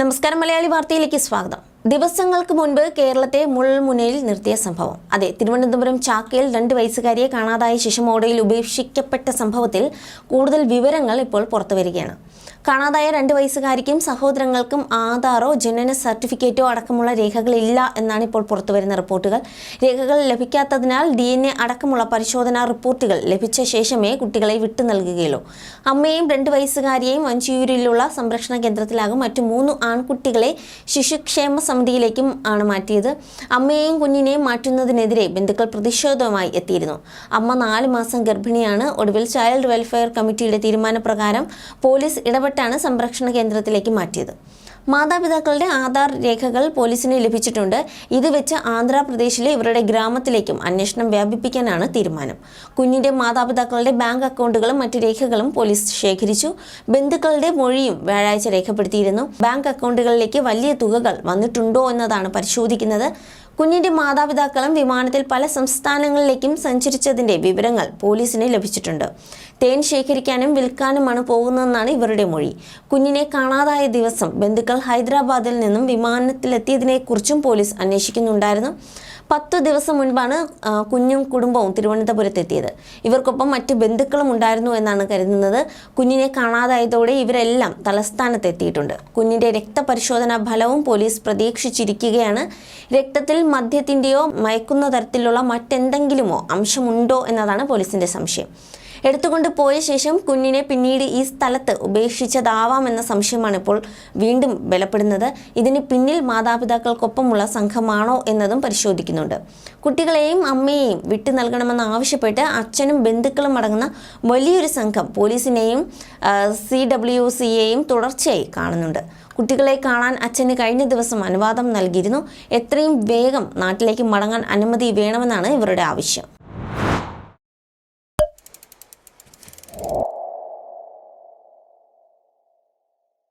നമസ്കാരം മലയാളി വാർത്തയിലേക്ക് സ്വാഗതം. ദിവസങ്ങൾക്ക് മുൻപ് കേരളത്തെ മുൾമുനയിൽ നിർത്തിയ സംഭവം. അതെ തിരുവനന്തപുരം ചാക്കയിൽ രണ്ട് വയസ്സുകാരിയെ കാണാതായ ശേഷം ഓടയിൽ ഉപേക്ഷിക്കപ്പെട്ട സംഭവത്തിൽ കൂടുതൽ വിവരങ്ങൾ ഇപ്പോൾ പുറത്തുവരികയാണ്. കാണാതായ രണ്ട് വയസ്സുകാരിക്കും സഹോദരങ്ങൾക്കും ആധാറോ ജനന സർട്ടിഫിക്കറ്റോ അടക്കമുള്ള രേഖകളില്ല എന്നാണ് ഇപ്പോൾ പുറത്തുവരുന്ന റിപ്പോർട്ടുകൾ. രേഖകൾ ലഭിക്കാത്തതിനാൽ ഡി എൻ എ അടക്കമുള്ള പരിശോധനാ റിപ്പോർട്ടുകൾ ലഭിച്ച ശേഷമേ കുട്ടികളെ വിട്ടു നൽകുകയുള്ളൂ. അമ്മയും രണ്ട് വയസ്സുകാരിയെയും വഞ്ചിയൂരിലുള്ള സംരക്ഷണ കേന്ദ്രത്തിലാകും. മറ്റു മൂന്ന് ആൺകുട്ടികളെ ശിശുക്ഷേമ സമിതിയിലേക്കും ആണ് മാറ്റിയത്. അമ്മയെയും കുഞ്ഞിനെയും മാറ്റുന്നതിനെതിരെ ബന്ധുക്കൾ പ്രതിഷേധവുമായി എത്തിയിരുന്നു. അമ്മ നാല് മാസം ഗർഭിണിയാണ്. ഒടുവിൽ ചൈൽഡ് വെൽഫെയർ കമ്മിറ്റിയുടെ തീരുമാനപ്രകാരം പോലീസ് ഇടപെട്ടാണ് സംരക്ഷണ കേന്ദ്രത്തിലേക്ക് മാറ്റിയത്. മാതാപിതാക്കളുടെ ആധാർ രേഖകൾ പോലീസിന് ലഭിച്ചിട്ടുണ്ട്. ഇത് വെച്ച് ആന്ധ്രാപ്രദേശിലെ ഇവരുടെ ഗ്രാമത്തിലേക്കും അന്വേഷണം വ്യാപിപ്പിക്കാനാണ് തീരുമാനം. കുഞ്ഞിന്റെ മാതാപിതാക്കളുടെ ബാങ്ക് അക്കൗണ്ടുകളും മറ്റ് രേഖകളും പോലീസ് ശേഖരിച്ചു. ബന്ധുക്കളുടെ മൊഴിയും വ്യാഴാഴ്ച രേഖപ്പെടുത്തിയിരുന്നു. ബാങ്ക് അക്കൗണ്ടുകളിലേക്ക് വലിയ തുകകൾ വന്നിട്ടുണ്ടോ എന്നതാണ് പരിശോധിക്കുന്നത്. കുഞ്ഞിന്റെ മാതാപിതാക്കളും വിമാനത്തിൽ പല സംസ്ഥാനങ്ങളിലേക്കും സഞ്ചരിച്ചതിന്റെ വിവരങ്ങൾ പോലീസിന് ലഭിച്ചിട്ടുണ്ട്. തേൻ ശേഖരിക്കാനും വിൽക്കാനുമാണ് പോകുന്നതെന്നാണ് ഇവരുടെ മൊഴി. കുഞ്ഞിനെ കാണാതായ ദിവസം ബന്ധുക്കൾ ഹൈദരാബാദിൽ നിന്നും വിമാനത്തിലെത്തിയതിനെക്കുറിച്ചും പോലീസ് അന്വേഷിക്കുന്നുണ്ടായിരുന്നു. പത്തു ദിവസം മുൻപാണ് കുഞ്ഞും കുടുംബവും തിരുവനന്തപുരത്തെത്തിയത്. ഇവർക്കൊപ്പം മറ്റ് ബന്ധുക്കളും ഉണ്ടായിരുന്നു എന്നാണ് കരുതുന്നത്. കുഞ്ഞിനെ കാണാതായതോടെ ഇവരെല്ലാം തലസ്ഥാനത്തെത്തിയിട്ടുണ്ട്. കുഞ്ഞിന്റെ രക്തപരിശോധനാ ഫലവും പോലീസ് പ്രതീക്ഷിച്ചിരിക്കുകയാണ്. രക്തത്തിൽ മദ്യത്തിന്റെയോ മയക്കുന്ന തരത്തിലുള്ള മറ്റെന്തെങ്കിലുമോ അംശമുണ്ടോ എന്നതാണ് പോലീസിന്റെ സംശയം. എടുത്തുകൊണ്ട് പോയ ശേഷം കുഞ്ഞിനെ പിന്നീട് ഈ സ്ഥലത്ത് ഉപേക്ഷിച്ചതാവാമെന്ന സംശയമാണ് ഇപ്പോൾ വീണ്ടും ബലപ്പെടുന്നത്. ഇതിന് പിന്നിൽ മാതാപിതാക്കൾക്കൊപ്പമുള്ള സംഘമാണോ എന്നതും പരിശോധിക്കുന്നുണ്ട്. കുട്ടികളെയും അമ്മയെയും വിട്ടു നൽകണമെന്ന് ആവശ്യപ്പെട്ട് അച്ഛനും ബന്ധുക്കളും അടങ്ങുന്ന വലിയൊരു സംഘം പോലീസിനെയും സി ഡബ്ല്യു സിയെയും തുടർച്ചയായി കാണുന്നുണ്ട്. കുട്ടികളെ കാണാൻ അച്ഛന് കഴിഞ്ഞ ദിവസം അനുവാദം നൽകിയിരുന്നു. എത്രയും വേഗം നാട്ടിലേക്ക് മടങ്ങാൻ അനുമതി വേണമെന്നാണ് ഇവരുടെ ആവശ്യം.